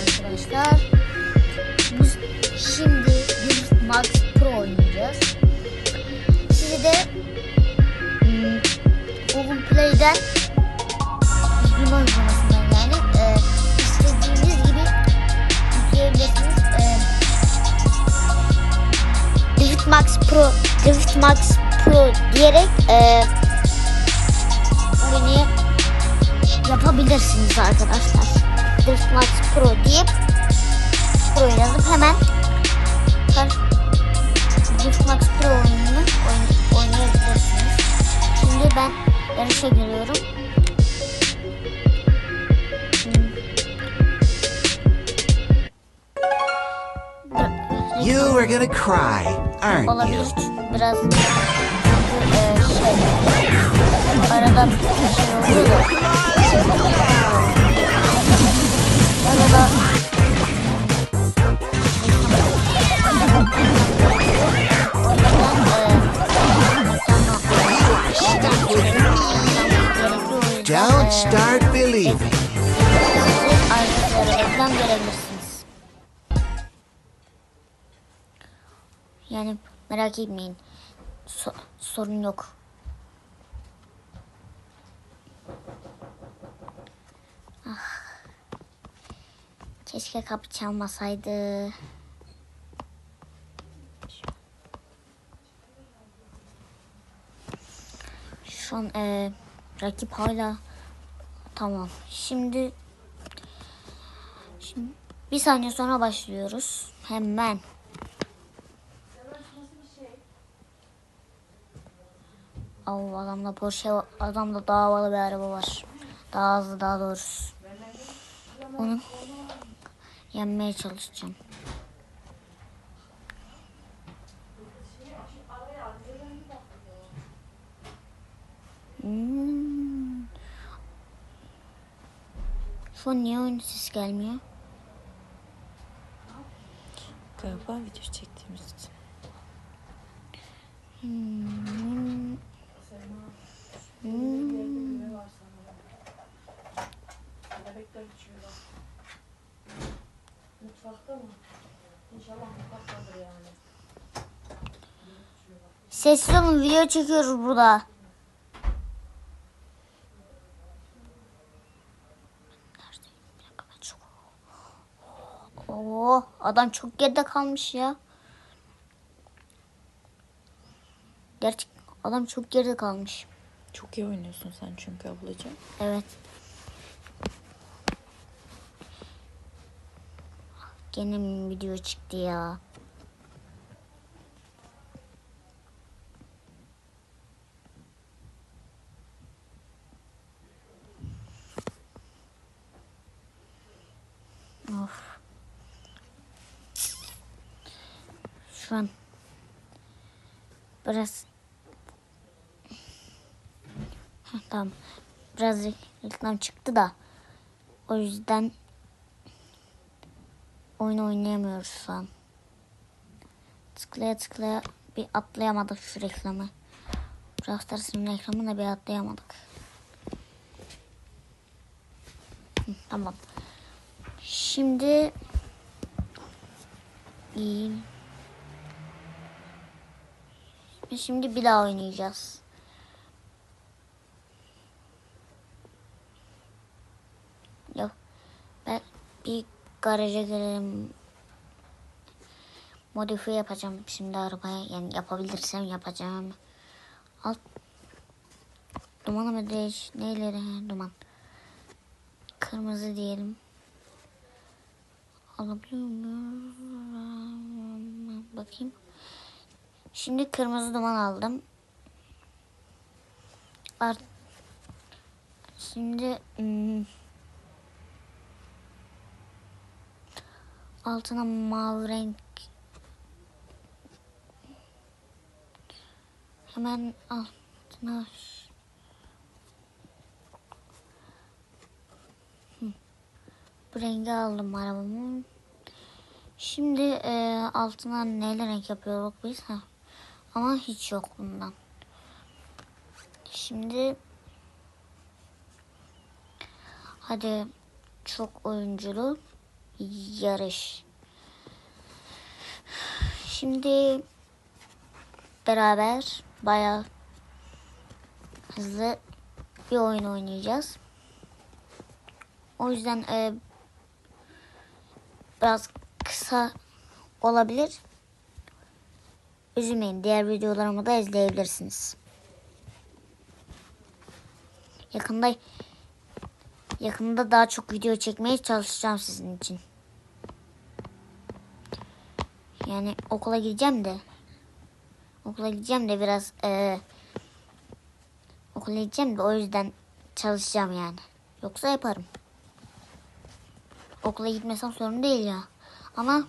arkadaşlar. Biz şimdi Drift Max Pro oynayacağız. Sizi de hmm, Google Play'den yükleme uygulamasından yani e, istediğiniz gibi yükleyebilirsiniz. E, Drift Max Pro, Drift Max Pro diyerek e, oyunu yapabilirsiniz arkadaşlar. Drift Max Pro deyip Pro yazıp hemen Drift Max Pro oyununu oyn- oynayabilirsiniz. Şimdi ben yarışa giriyorum. Hmm. You are gonna cry, aren't olabilir. you? Biraz çünkü e, şey arada bir şey oluyor Reklam görebilirsiniz. Yani merak etmeyin. So- sorun yok. Ah. Keşke kapı çalmasaydı. Şu an e, rakip hala tamam. Şimdi bir saniye sonra başlıyoruz. Hemen. Allah adamda Porsche adamda daha havalı bir araba var. Daha hızlı daha doğrusu. Onu yenmeye çalışacağım. Hmm. Şu niye oyun ses gelmiyor? Galiba video çektiğimiz için. Hmm. Hmm. Sessiz video çekiyoruz burada. Neredeyim? Bir dakika, ben çok- Oo, adam çok geride kalmış ya. Gerçek adam çok geride kalmış. Çok iyi oynuyorsun sen çünkü ablacığım. Evet. Gene video çıktı ya? An biraz Heh, tamam. Biraz reklam çıktı da o yüzden oyun oynayamıyoruz şu an. Tıklaya tıklaya bir atlayamadık şu reklamı. Brawl Stars'ın reklamını da bir atlayamadık. Tamam. Şimdi iyi. Şimdi bir daha oynayacağız. Yok. Ben bir garaja girelim. Modifiye yapacağım şimdi arabaya. Yani yapabilirsem yapacağım. Alt dumanı mı değiş? Neyleri? Duman. Kırmızı diyelim. Alabiliyor muyum? Bakayım. Şimdi kırmızı duman aldım. Art Şimdi hmm, altına mavi renk hemen altına bu rengi aldım arabamın. Şimdi e, altına neyle renk yapıyoruz biz? Ha ama hiç yok bundan şimdi hadi çok oyunculu yarış. Şimdi beraber bayağı hızlı bir oyun oynayacağız. O yüzden e, biraz kısa olabilir. Üzülmeyin. Diğer videolarımı da izleyebilirsiniz. Yakında yakında daha çok video çekmeye çalışacağım sizin için. Yani okula gideceğim de okula gideceğim de biraz eee okula gideceğim de o yüzden çalışacağım yani. Yoksa yaparım. Okula gitmesem sorun değil ya. Ama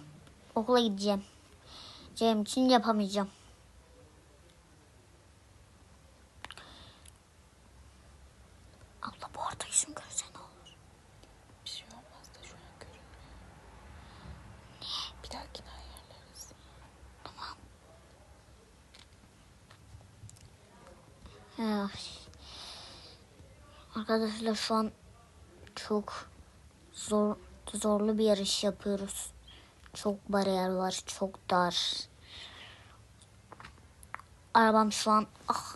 okula gideceğim. Cem için yapamayacağım. Abla bu arada yüzüm görse ne olur? Bir şey olmaz da şu an görünmüyor. Niye? Bir dahakine ayarlarız. Ya. Arkadaşlar şu an çok zor zorlu bir yarış yapıyoruz. Çok bariyer var, çok dar. Arabam şu an ah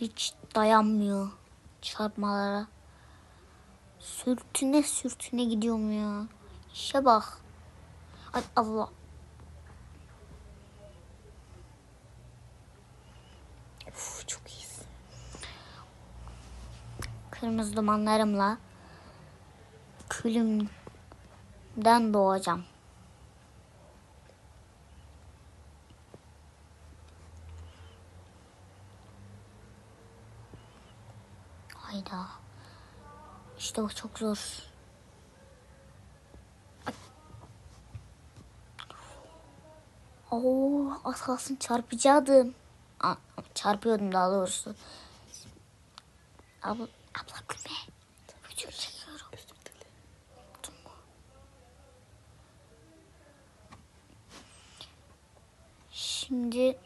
hiç dayanmıyor çarpmalara. Sürtüne sürtüne gidiyorum ya. İşe bak. Ay Allah. Uf çok iyisin. kırmızı dumanlarımla külümden doğacağım. Hayda. İşte bu çok zor. Oo, az kalsın çarpacaktım. Aa, Çarpıyordum daha doğrusu. Abla, abla gülme. Video çekiyorum. Özür dilerim. Şimdi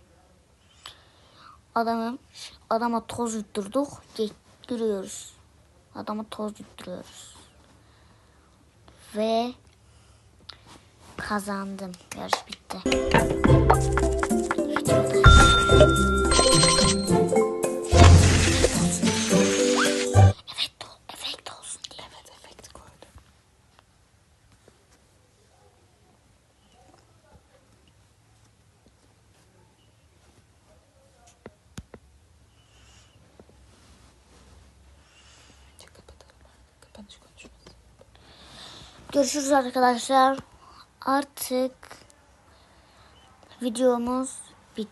adamı adama toz yutturduk. Getiriyoruz. Adama toz yutturuyoruz. Ve kazandım. Yarış bitti. Görüşürüz arkadaşlar. Artık videomuz bit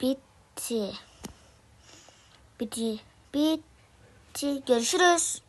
bitti. Bitti. Bitti. Görüşürüz.